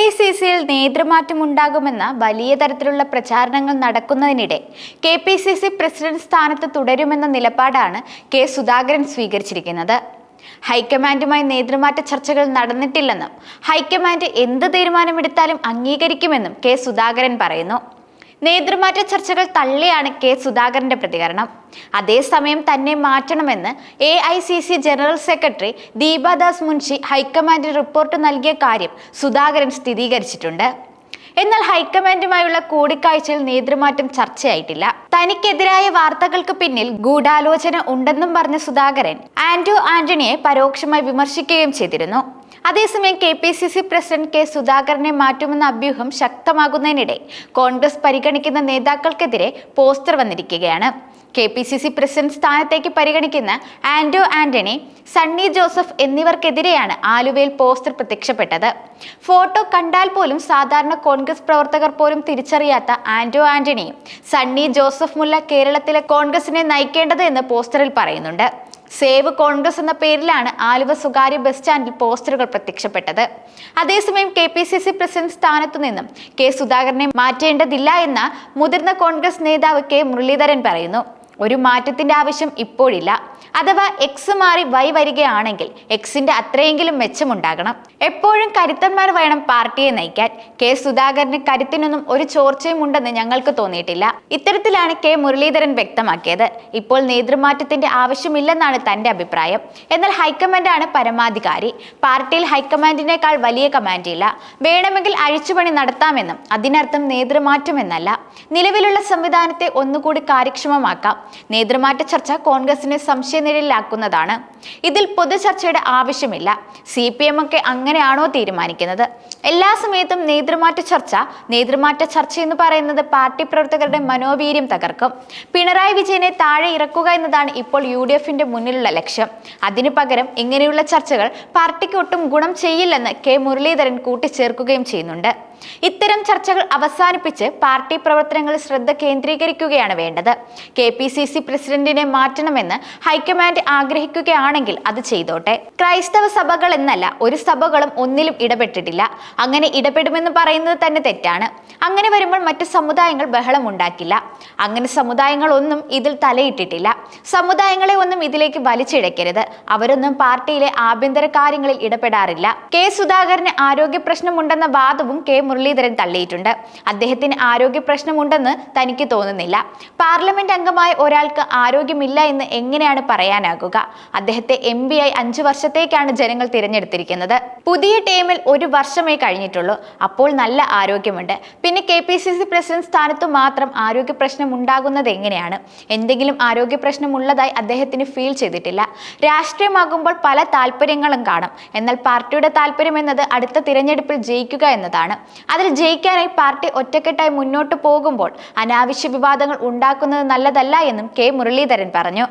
P C സിയിൽ നേതൃമാറ്റമുണ്ടാകുമെന്ന വലിയ തരത്തിലുള്ള പ്രചാരണങ്ങൾ നടക്കുന്നതിനിടെ K P C C president സ്ഥാനത്ത് തുടരുമെന്ന നിലപാടാണ് കെ സുധാകരൻ സ്വീകരിച്ചിരിക്കുന്നത്. ഹൈക്കമാൻഡുമായി നേതൃമാറ്റ ചർച്ചകൾ നടന്നിട്ടില്ലെന്നും ഹൈക്കമാൻഡ് എന്ത് തീരുമാനമെടുത്താലും അംഗീകരിക്കുമെന്നും കെ സുധാകരൻ പറയുന്നു. നേതൃമാറ്റ ചർച്ചകൾ തള്ളിയാണ് കെ സുധാകരന്റെ പ്രതികരണം. അതേസമയം തന്നെ മാറ്റണമെന്ന് A I C C general secretary Deepa Das Munshi ഹൈക്കമാൻഡിന് report നൽകിയ കാര്യം സുധാകരൻ സ്ഥിരീകരിച്ചിട്ടുണ്ട്. എന്നാൽ ഹൈക്കമാൻഡുമായുള്ള കൂടിക്കാഴ്ചയിൽ നേതൃമാറ്റം ചർച്ചയായിട്ടില്ല. തനിക്കെതിരായ വാർത്തകൾക്ക് പിന്നിൽ ഗൂഢാലോചന ഉണ്ടെന്നും പറഞ്ഞ സുധാകരൻ ആന്റോ ആന്റണിയെ പരോക്ഷമായി വിമർശിക്കുകയും ചെയ്തിരുന്നു. അതേസമയം K P C C president K സുധാകരനെ മാറ്റുമെന്ന അഭ്യൂഹം ശക്തമാകുന്നതിനിടെ കോൺഗ്രസ് പരിഗണിക്കുന്ന നേതാക്കൾക്കെതിരെ പോസ്റ്റർ വന്നിരിക്കുകയാണ്. K P C C president സ്ഥാനത്തേക്ക് പരിഗണിക്കുന്ന ആന്റോ ആന്റണി സണ്ണി ജോസഫ് എന്നിവർക്കെതിരെയാണ് ആലുവയിൽ പോസ്റ്റർ പ്രത്യക്ഷപ്പെട്ടത്. ഫോട്ടോ കണ്ടാൽ പോലും സാധാരണ കോൺഗ്രസ് പ്രവർത്തകർ പോലും തിരിച്ചറിയാത്ത ആന്റോ ആന്റണിയും സണ്ണി ജോസഫ് മുല്ല കേരളത്തിലെ കോൺഗ്രസിനെ നയിക്കേണ്ടത് എന്ന് പോസ്റ്ററിൽ പറയുന്നുണ്ട്. സേവ് കോൺഗ്രസ് എന്ന പേരിലാണ് ആലുവ സ്വകാര്യ ബസ് സ്റ്റാൻഡിൽ പോസ്റ്ററുകൾ പ്രത്യക്ഷപ്പെട്ടത്. അതേസമയം K P C C president സ്ഥാനത്തു നിന്നും കെ സുധാകരനെ മാറ്റേണ്ടതില്ല എന്ന മുതിർന്ന കോൺഗ്രസ് നേതാവ് കെ മുരളീധരൻ പറയുന്നു. ഒരു മാറ്റത്തിന്റെ ആവശ്യം ഇപ്പോഴില്ല. അഥവാ എക്സ് മാറി വൈ വരികയാണെങ്കിൽ എക്സിന്റെ അത്രയെങ്കിലും മെച്ചമുണ്ടാകണം. എപ്പോഴും കരുത്തന്മാർ വേണം പാർട്ടിയെ നയിക്കാൻ. കെ സുധാകരന് കരുത്തിനൊന്നും ഒരു ചോർച്ചയും ഉണ്ടെന്ന് ഞങ്ങൾക്ക് തോന്നിയിട്ടില്ല. ഇത്തരത്തിലാണ് കെ മുരളീധരൻ വ്യക്തമാക്കിയത്. ഇപ്പോൾ നേതൃമാറ്റത്തിന്റെ ആവശ്യമില്ലെന്നാണ് തന്റെ അഭിപ്രായം. എന്നാൽ ഹൈക്കമാൻഡാണ് പരമാധികാരി. പാർട്ടിയിൽ ഹൈക്കമാൻഡിനേക്കാൾ വലിയ കമാൻഡ് ഇല്ല വേണമെങ്കിൽ അഴിച്ചുപണി നടത്താമെന്നും അതിനർത്ഥം നേതൃമാറ്റം എന്നല്ല നിലവിലുള്ള സംവിധാനത്തെ ഒന്നുകൂടി കാര്യക്ഷമമാക്കാം. നേതൃമാറ്റ ചർച്ച കോൺഗ്രസിനെ സംശയനിഴലിലാക്കുന്നതാണ്. ഇതിൽ പൊതുചർച്ചയുടെ ആവശ്യമില്ല. സി പി എം ഒക്കെ അങ്ങനെയാണോ തീരുമാനിക്കുന്നത്? എല്ലാ സമയത്തും നേതൃമാറ്റ ചർച്ച നേതൃമാറ്റ ചർച്ച എന്ന് പറയുന്നത് പാർട്ടി പ്രവർത്തകരുടെ മനോവീര്യം തകർക്കും. പിണറായി വിജയനെ താഴെ ഇറക്കുക എന്നതാണ് ഇപ്പോൾ യു ഡി എഫിന്റെ മുന്നിലുള്ള ലക്ഷ്യം. അതിനു പകരം ഇങ്ങനെയുള്ള ചർച്ചകൾ പാർട്ടിക്ക് ഒട്ടും ഗുണം ചെയ്യില്ലെന്ന് കെ മുരളീധരൻ കൂട്ടിച്ചേർക്കുകയും ചെയ്യുന്നുണ്ട്. ഇത്തരം ചർച്ചകൾ അവസാനിപ്പിച്ച് പാർട്ടി പ്രവർത്തനങ്ങളിൽ ശ്രദ്ധ കേന്ദ്രീകരിക്കുകയാണ് വേണ്ടത്. കെ പി സി സി പ്രസിഡന്റിനെ മാറ്റണമെന്ന് ഹൈക്കമാൻഡ് ആഗ്രഹിക്കുകയാണെങ്കിൽ അത് ചെയ്തോട്ടെ. ക്രൈസ്തവ സഭകൾ എന്നല്ല ഒരു സഭകളും ഒന്നിലും ഇടപെട്ടിട്ടില്ല. അങ്ങനെ ഇടപെടുമെന്ന് പറയുന്നത് തന്നെ തെറ്റാണ്. അങ്ങനെ വരുമ്പോൾ മറ്റു സമുദായങ്ങൾ ബഹളം ഉണ്ടാക്കില്ല. അങ്ങനെ സമുദായങ്ങൾ ഒന്നും ഇതിൽ തലയിട്ടിട്ടില്ല. സമുദായങ്ങളെ ഒന്നും ഇതിലേക്ക് വലിച്ചിഴക്കരുത്. അവരൊന്നും പാർട്ടിയിലെ ആഭ്യന്തര കാര്യങ്ങളിൽ ഇടപെടാറില്ല. കെ സുധാകരന് ആരോഗ്യ പ്രശ്നമുണ്ടെന്ന വാദവും കെ മുരളീധരൻ തള്ളിയിട്ടുണ്ട്. അദ്ദേഹത്തിന് ആരോഗ്യ പ്രശ്നമുണ്ടെന്ന് തനിക്ക് തോന്നുന്നില്ല. പാർലമെന്റ് അംഗമായ ഒരാൾക്ക് ആരോഗ്യമില്ല എന്ന് എങ്ങനെയാണ് പറയാനാകുക? അദ്ദേഹത്തെ എം പി ആയി അഞ്ചു വർഷത്തേക്കാണ് ജനങ്ങൾ തിരഞ്ഞെടുത്തിരിക്കുന്നത്. പുതിയ ടീമിൽ ഒരു വർഷമേ കഴിഞ്ഞിട്ടുള്ളൂ. അപ്പോൾ നല്ല ആരോഗ്യമുണ്ട്. പിന്നെ K P C C president സ്ഥാനത്തു മാത്രം ആരോഗ്യ പ്രശ്നം ഉണ്ടാകുന്നത് എങ്ങനെയാണ്? എന്തെങ്കിലും ആരോഗ്യ പ്രശ്നമുള്ളതായി അദ്ദേഹത്തിന് ഫീൽ ചെയ്തിട്ടില്ല. രാഷ്ട്രീയമാകുമ്പോൾ പല താല്പര്യങ്ങളും കാണും. എന്നാൽ പാർട്ടിയുടെ താല്പര്യം എന്നത് അടുത്ത തിരഞ്ഞെടുപ്പിൽ ജയിക്കുക എന്നതാണ്. അതിൽ ജയിക്കാനായി പാർട്ടി ഒറ്റക്കെട്ടായി മുന്നോട്ട് പോകുമ്പോൾ അനാവശ്യ വിവാദങ്ങൾ ഉണ്ടാക്കുന്നത് നല്ലതല്ല എന്നും കെ മുരളീധരൻ പറഞ്ഞു.